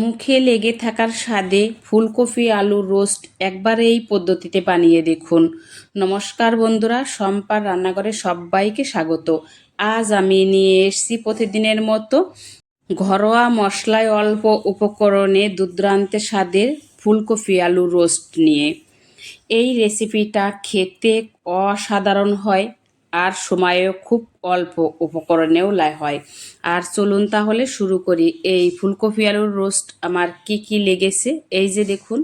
মুখে লেগে থাকার স্বাদে ফুলকপি আলুর রোস্ট একবার এই পদ্ধতিতে বানিয়ে দেখুন। নমস্কার বন্ধুরা, সম্পার রান্নাঘরে সবাইকে স্বাগত। আজ আমি নিয়ে এসেছি প্রতিদিনের মতো ঘরোয়া মশলায় অল্প উপকরণে দুর্দান্ত স্বাদের ফুলকপি, আলু, রোস্ট নিয়ে। এই রেসিপিটা খেতে অসাধারণ হয় আর সময়ও খুব অল্প উপকরণেও লাই হয়। আর চলুন তাহলে শুরু করি। এই ফুলকপি আলুর রোস্ট আমার কি কি লেগেছে? এই যে দেখুন,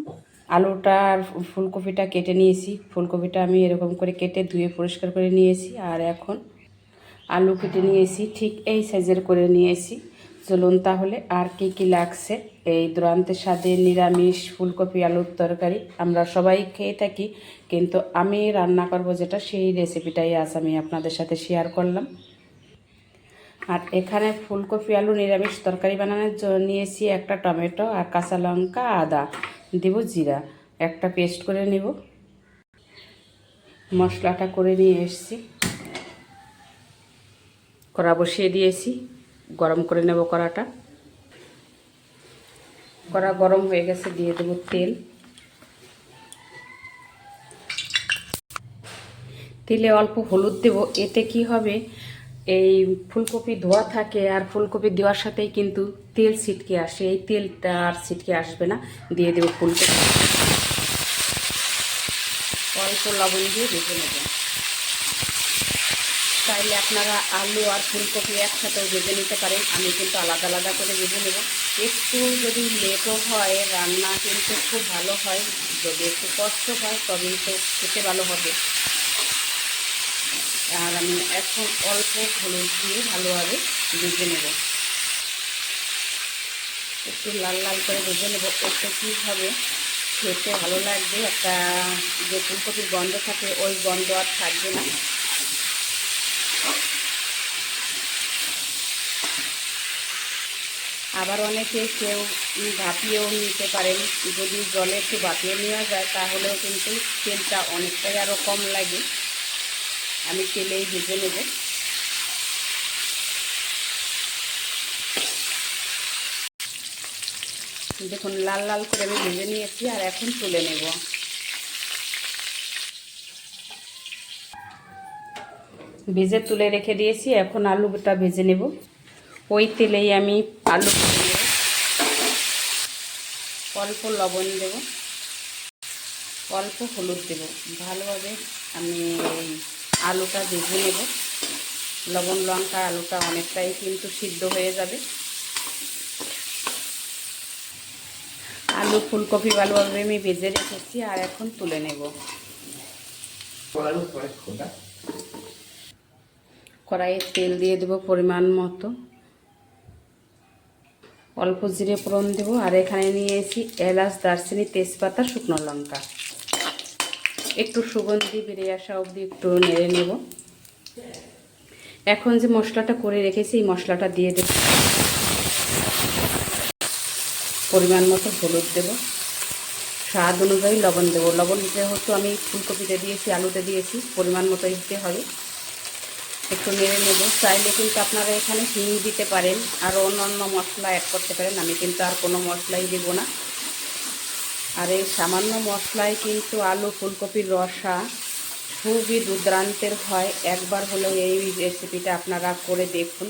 আলুটা আর ফুলকপিটা কেটে নিয়েছি। ফুলকপিটা আমি এরকম করে কেটে ধুয়ে পরিষ্কার করে নিয়েছি আর এখন আলু কেটে নিয়েছি। ঠিক এই সাইজের করে নিয়েছি। চলুন তাহলে আর কি কি লাগছে? এই দুরান্তের স্বাদে নিরামিষ ফুলকপি আলুর তরকারি আমরা সবাই খেয়ে থাকি, কিন্তু আমি রান্না করব যেটা, সেই রেসিপিটাই আজ আমি আপনাদের সাথে শেয়ার করলাম। আর এখানে ফুলকপি, আলু, নিরামিষ তরকারি বানানোর জন্য নিয়েছি একটা টমেটো আর কাঁচা লঙ্কা, আদা। দেব জিরা। একটা পেস্ট করে নেব। মশলাটা করে নিয়ে এসছি। কড়া বসিয়ে দিয়েছি। গরম করে নেব কড়াটা। কড়া গরম হয়ে গেছে, দিয়ে দেবো তেল। তেলে অল্প হলুদ দেব। এতে কি হবে? এই ফুলকপি ধোয়া থাকে আর ফুলকপি দেওয়ার সাথেই কিন্তু তেল ছিটকে আসে। এই তেলটা আর ছিটকে আসবে না। দিয়ে দেবো ফুলকপি। অল্প লবণ দিয়ে ভেজে নেবেন চাইলে আপনারা আলু আর ফুলকপি একসাথে ভেজে নিতে পারেন। আমি কিন্তু আলাদা আলাদা করে ভেজে নেব। একটু যদি লেটও হয়, রান্না কিন্তু খুব ভালো হয়। যদি একটু কষ্ট হয়, তবেই তো খেতে ভালো হবে। আর আমি এখন অল্প হলুদ দিয়ে ভালোভাবে ভেজে নেব। একটু লাল লাল করে ভেজে নেব। একটু কী হবে খেতে ভালো লাগবে একটা যে ফুলকপির গন্ধ থাকে, ওই গন্ধ আর থাকবে না। আবার অনেকে কেউ ভাপিয়েও নিতে পারেন। যদি জলে একটু ভাপিয়ে নেওয়া যায়, তাহলেও কিন্তু তেলটা অনেকটাই আরও কম লাগে। আমি তেলেই ভেজে নেব। দেখুন, লাল লাল করে আমি ভেজে নিয়েছি আর এখন তুলে নেব। ভেজে তুলে রেখে দিয়েছি, এখন আলুটা ভেজে নেব। ওই তেলেই আমি আলু অল্প লবণ দেব। অল্প হলুদ দেব। ভালোভাবে আমি আলুটা ভেজে নেব। লবণ, লঙ্কা, আলুটা অনেকটাই কিন্তু সিদ্ধ হয়ে যাবে। আলু, ফুলকপি ভালোভাবে আমি ভেজে রেখেছি আর এখন তুলে নেব। কড়াইয়ে তেল দিয়ে দেবো পরিমাণ মতো। অল্প জিরে ফোড়ন দেবো আর এখানে নিয়ে নিয়েছি এলাচ, দারচিনি, তেজপাতা, শুকনো লঙ্কা। একটু সুগন্ধি বেরিয়ে আসা অবধি একটু নেড়ে নেব। এখন যে মশলাটা করে রেখেছি, এই মশলাটা দিয়ে দেব। পরিমাণ মতো হলুদ দেব। স্বাদ অনুযায়ী লবণ দেবো। লবণ যেহেতু আমি ফুলকপিতে দিয়েছি, আলুতে দিয়েছি, পরিমাণ মতো দিতে হবে। একটু নেড়ে নেব। চাইলে কিন্তু আপনারা এখানে হিং দিতে পারেন আর অন্য অন্য মশলা অ্যাড করতে পারেন। আমি কিন্তু আর কোনো মশলাই দেবো না। আর এই সামান্য মশলায় কিন্তু আলু, ফুলকপির রসা খুবই দুর্দান্তের হয়। একবার হলেও এই রেসিপিটা আপনারা করে দেখুন।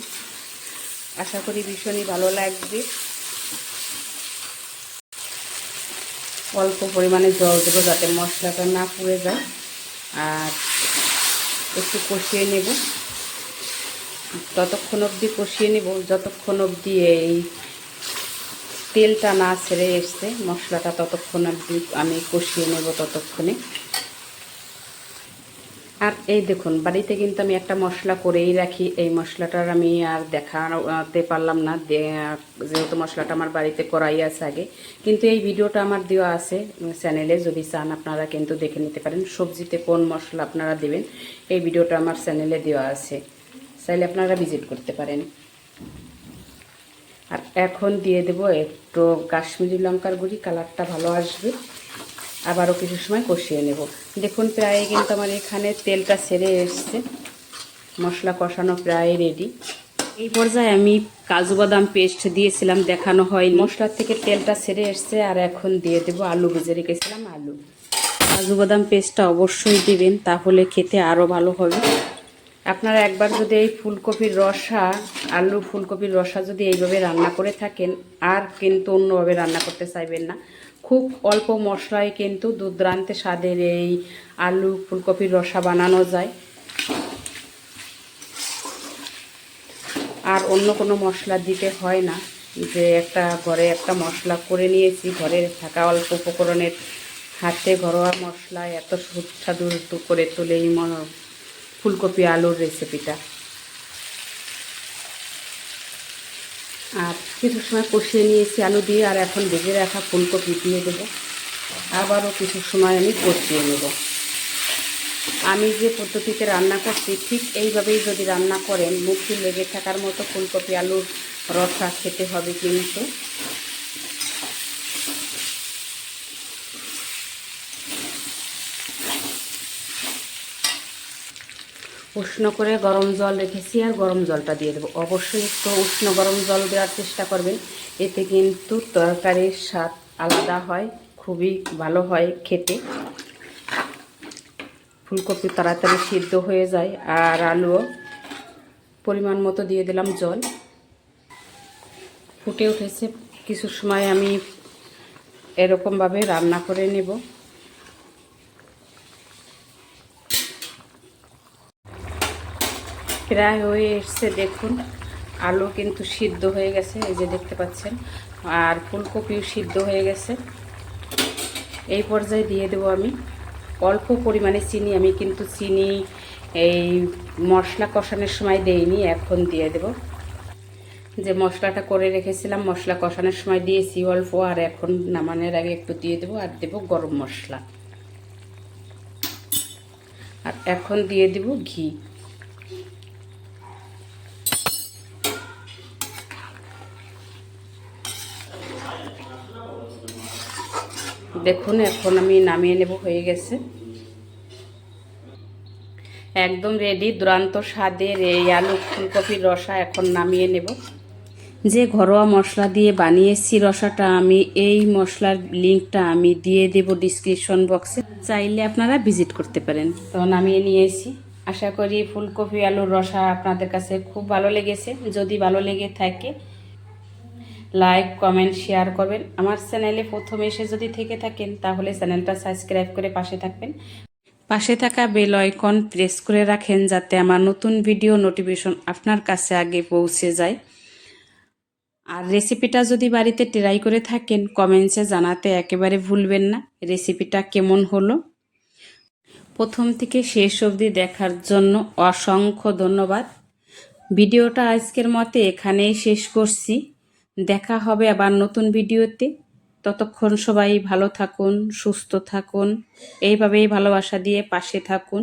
আশা করি ভীষণই ভালো লাগবে। অল্প পরিমাণে জল দেবো যাতে মশলাটা না পুড়ে যায়। আর একটু কষিয়ে নেব। ততক্ষণ অবধি কষিয়ে নেব, যতক্ষণ অবধি এই তেলটা না ছেড়ে এসছে, মশলাটা ততক্ষণ অবধি আমি কষিয়ে নেব ততক্ষণে। আর এই দেখুন, বাড়িতে কিন্তু আমি একটা মশলা করেই রাখি, এই মশলাটার আমি আর দেখাতে পারলাম না যেহেতু মশলাটা আমার বাড়িতে করাই আছে আগে। কিন্তু এই ভিডিওটা আমার দেওয়া আছে চ্যানেলে, যদি চান আপনারা কিন্তু দেখে নিতে পারেন, সবজিতে কোন মশলা আপনারা দেবেন, এই ভিডিওটা আমার চ্যানেলে দেওয়া আছে। চাইলে আপনারা ভিজিট করতে পারেন। আর এখন দিয়ে দেব একটু কাশ্মীরি লঙ্কার গুঁড়ি, কালারটা ভালো আসবে। আবারও কিছু সময় কষিয়ে নেব। দেখুন, প্রায় কিন্তু আমার এখানে তেলটা সেরে এসছে। মশলা কষানো প্রায় রেডি এই পর্যায়ে আমি কাজু বাদাম পেস্ট দিয়েছিলাম, দেখানো হয় মশলার থেকে তেলটা সেরে এসছে আর এখন দিয়ে দেবো আলু ভেজে রেখেছিলাম আলু। কাজু বাদাম পেস্টটা অবশ্যই দিবেন, তাহলে খেতে আরও ভালো হবে। আপনারা একবার যদি এই ফুলকপির রসা আলু ফুলকপির রসা যদি এইভাবে রান্না করে থাকেন, আর কিন্তু অন্যভাবে রান্না করতে চাইবেন না। খুব অল্প মশলায় কিন্তু দুর্দান্ত স্বাদের এই আলু ফুলকপির রসা বানানো যায়। আর অন্য কোনো মশলা দিতে হয় না, যে একটা ঘরে একটা মশলা করে নিয়েছি ঘরে থাকা অল্প উপকরণের হাতে ঘরোয়া মশলা, এত সুস্বাদু করে তোলে এই ফুলকপি আলুর রেসিপিটা আর কিছু সময় কষিয়ে নিয়েছি আলু দিয়ে, আর এখন ভেজে রাখা ফুলকপি দিয়ে দেবো। আবারও কিছু সময় আমি কষিয়ে নেব। আমি যে পদ্ধতিতে রান্না করছি, ঠিক এইভাবেই যদি রান্না করেন, মুখে লেগে থাকার মতো ফুলকপি আলুর রসা খেতে হবে কিন্তু। উষ্ণ করে গরম জল রেখেছি আর গরম জলটা দিয়ে দেবো। অবশ্যই একটু উষ্ণ গরম জল দেওয়ার চেষ্টা করবেন। এতে কিন্তু তরকারির স্বাদ আলাদা হয়, খুবই ভালো হয় খেতে। ফুলকপি তাড়াতাড়ি সিদ্ধ হয়ে যায় আর আলুও পরিমাণ মতো দিয়ে দিলাম জল। ফুটে উঠেছে, কিছু সময় আমি এরকমভাবে রান্না করে নেব। প্রায় হয়ে এসছে, দেখুন। আলু কিন্তু সিদ্ধ হয়ে গেছে, এই যে দেখতে পাচ্ছেন। আর ফুলকপিও সিদ্ধ হয়ে গেছে। এই পর্যায়ে দিয়ে দেবো আমি। অল্প পরিমাণে চিনি, আমি কিন্তু চিনি এই মশলা কষানোর সময় দেইনি, এখন দিয়ে দেব। যে মশলাটা করে রেখেছিলাম, মশলা কষানোর সময় দিয়েছি অল্প, আর এখন নামানোর আগে একটু দিয়ে দেবো, আর দেবো গরম মশলা। আর এখন দিয়ে দেব ঘি। দেখুন, এখন আমি নামিয়ে নেব, হয়ে গেছে। একদম রেডি দুরান্ত স্বাদের এই আলু, ফুলকপির রসা এখন নামিয়ে নেব। যে ঘরোয়া মশলা দিয়ে বানিয়েছি রসাটা, আমি এই মশলার লিঙ্কটা আমি দিয়ে দেব ডিসক্রিপশন বক্সে চাইলে আপনারা ভিজিট করতে পারেন। তো নামিয়ে নিয়েছি। আশা করি ফুলকপি, আলুর রসা আপনাদের কাছে খুব ভালো লেগেছে। যদি ভালো লেগে থাকে লাইক কমেন্ট শেয়ার করবেন। আমার চ্যানেলে প্রথম এসে যদি থেকে থাকেন, তাহলে চ্যানেলটা সাবস্ক্রাইব করে পাশে থাকবেন। পাশে থাকা বেল আইকন প্রেস করে রাখেন যাতে আমার নতুন ভিডিও নোটিফিকেশন আপনার কাছে আগে পৌঁছে যায়। আর রেসিপিটা যদি বাড়িতে ট্রাই করে থাকেন কমেন্টসে জানাতে একেবারে ভুলবেন না। রেসিপিটা কেমন হলো? প্রথম থেকে শেষ অবধি দেখার জন্য অসংখ্য ধন্যবাদ। ভিডিওটা আজকের মতে এখানেই শেষ করছি। দেখা হবে আবার নতুন ভিডিওতে। ততক্ষণ সবাই ভালো থাকুন, সুস্থ থাকুন, এইভাবেই ভালোবাসা দিয়ে পাশে থাকুন।